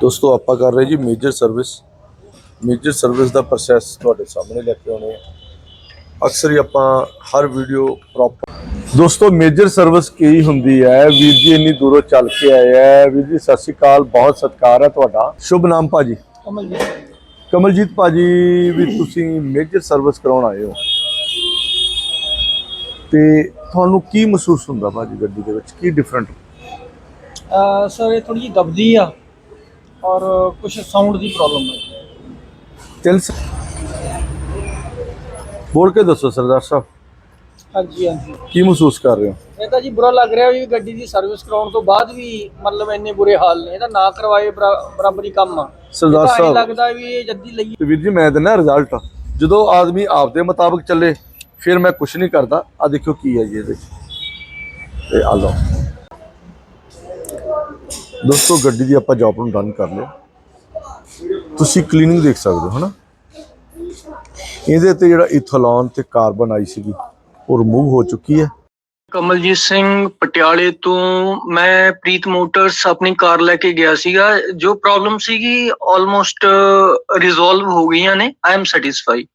ਦੋਸਤੋ ਆਪਾਂ ਕਰ ਰਹੇ ਜੀ ਮੇਜਰ ਸਰਵਿਸ ਮੇਜਰ ਸਰਵਿਸ ਦਾ ਪ੍ਰੋਸੈਸ ਤੁਹਾਡੇ ਸਾਹਮਣੇ ਲੈ ਕੇ ਆਉਣੇ ਆ। ਅਕਸਰ ਹੀ ਆਪਾਂ ਹਰ ਵੀਡੀਓ ਪ੍ਰੋਪਰ ਦੋਸਤੋ ਮੇਜਰ ਸਰਵਿਸ ਕੀ ਹੁੰਦੀ ਹੈ? ਵੀਰ ਜੀ ਇੰਨੀ ਦੂਰੋਂ ਚੱਲ ਕੇ ਆਏ ਹੈ ਵੀਰ ਜੀ ਸਤਿ ਸ਼੍ਰੀ ਅਕਾਲ ਬਹੁਤ ਸਤਿਕਾਰ ਹੈ ਤੁਹਾਡਾ। ਸ਼ੁਭ ਨਾਮ ਭਾਜੀ। ਕਮਲਜੀਤ। ਭਾਜੀ ਵੀ ਤੁਸੀਂ ਮੇਜਰ ਸਰਵਿਸ ਕਰਾਉਣ ਆਏ ਹੋ। ਤੇ ਤੁਹਾਨੂੰ ਕੀ ਮਹਿਸੂਸ ਹੁੰਦਾ ਭਾਜੀ ਗੱਡੀ ਦੇ ਵਿੱਚ? ਕੀ ਡਿਫਰੈਂਟ ਸਰ ਇਹ ਥੋੜੀ ਜਿਹੀ ਦਬਦੀ ਆ। ਔਰ ਕੁਝ ਸਾਊਂਡ ਦੀ ਪ੍ਰੋਬਲਮ ਹੈ। ਚੱਲ ਸ- ਬੋਲ ਕੇ ਦੱਸੋ ਸਰਦਾਰ ਸਾਹਿਬ। ਹਾਂਜੀ ਹਾਂਜੀ। ਕੀ ਮਹਿਸੂਸ ਕਰ ਰਹੇ ਹੋ? ਇਹ ਤਾਂ ਜੀ ਬੁਰਾ ਲੱਗ ਰਿਹਾ ਵੀ ਗੱਡੀ ਦੀ ਸਰਵਿਸ ਕਰਾਉਣ ਤੋਂ ਬਾਅਦ ਵੀ ਮਤਲਬ ਇੰਨੇ ਬੁਰੇ ਹਾਲ ਨੇ। ਇਹ ਤਾਂ ਨਾ ਕਰਵਾਏ ਬਰਾ- ਬਰਾਬਰੀ ਕੰਮ ਆ। ਸਰਦਾਰ ਸਾਹਿਬ। ਲੱਗਦਾ ਵੀ ਇਹ ਜੱਦੀ ਲਈ ਵੀਰ ਜੀ ਮੈਂ ਦਿੰਦਾ ਰਿਜ਼ਲਟ ਜਦੋਂ ਆਦਮੀ ਆਪਦੇ ਮੁਤਾਬਕ ਚੱਲੇ ਫਿਰ ਮੈਂ ਕੁਝ ਨਹੀਂ ਕਰਦਾ। ਆ ਦੇਖਿਓ ਕੀ ਹੈ ਜੀ ਇਹਦੇ। ਤੇ ਆ ਲਓ। ਦੋਸਤੋ, ਗੱਡੀ ਦੀ ਆਪਾਂ ਜੌਬ ਨੂੰ ਡਨ ਕਰ ਲਿਆ। ਤੁਸੀਂ ਕਲੀਨਿੰਗ ਦੇਖ ਸਕਦੇ ਹੋ, ਹਨਾ? ਇਹਦੇ ਤੇ ਜਿਹੜਾ ਇਥੋਲੋਨ ਤੇ ਕਾਰਬਨ ਆਈ ਸੀਗੀ, ਉਹ ਰਿਮੂਵ ਹੋ ਚੁੱਕੀ ਹੈ। ਕਮਲਜੀਤ ਸਿੰਘ ਪਟਿਆਲੇ ਤੋਂ ਮੈਂ ਪ੍ਰੀਤ ਮੋਟਰਸ ਆਪਣੀ ਕਾਰ ਲੈ ਕੇ ਗਿਆ ਸੀਗਾ, ਜੋ ਪ੍ਰੋਬਲਮ ਸੀਗੀ ਆਲਮੋਸਟ ਰਿਜ਼ੋਲਵ ਹੋ ਗਈਆਂ ਨੇ ਆਈ ਐਮ ਸੈਟੀਸਫਾਈ